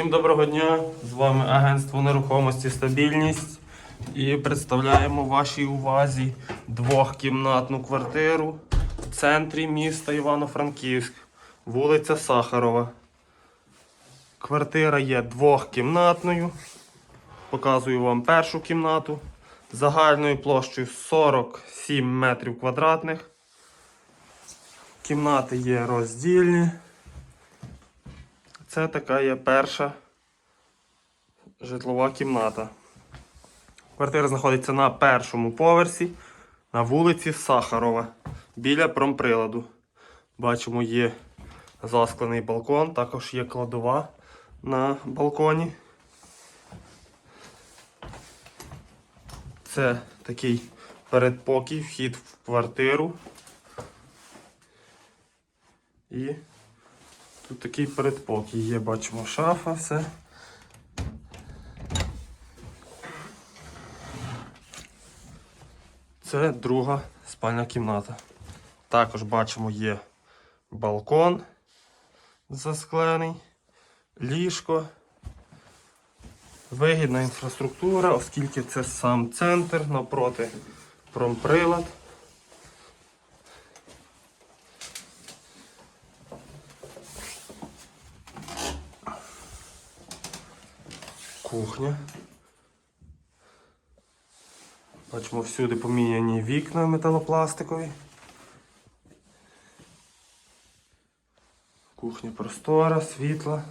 Всім доброго дня! З вами агентство нерухомості Стабільність і представляємо вашій увазі двохкімнатну квартиру в центрі міста Івано-Франківськ, вулиця Сахарова. Квартира є двохкімнатною. Показую вам першу кімнату загальною площею 47 метрів квадратних. Кімнати є роздільні. Це така є перша житлова кімната. Квартира знаходиться на першому поверсі на вулиці Сахарова біля промприладу. Бачимо, є засклений балкон, також є кладова на балконі. Це такий передпокій, вхід в квартиру. І Тут такий передпокій є, бачимо шафа, все. Це друга спальня кімната. Також бачимо є балкон засклений, ліжко, вигідна інфраструктура, оскільки це сам центр навпроти промприлад. Кухня. Бачимо всюди поміняні вікна металопластикові. Кухня простора, світла.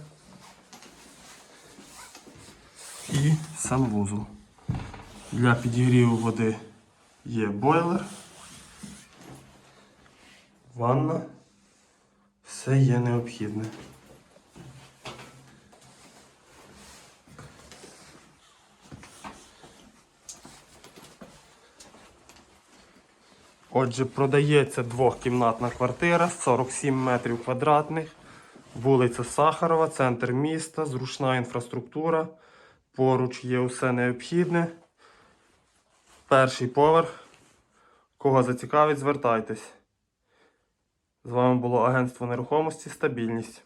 І санвузол. Для підігріву води є бойлер. Ванна. Все є необхідне. Отже, продається двохкімнатна квартира, 47 метрів квадратних, вулиця Сахарова, центр міста, зручна інфраструктура. Поруч є усе необхідне. Перший поверх. Кого зацікавить, звертайтесь. З вами було агентство нерухомості Стабільність.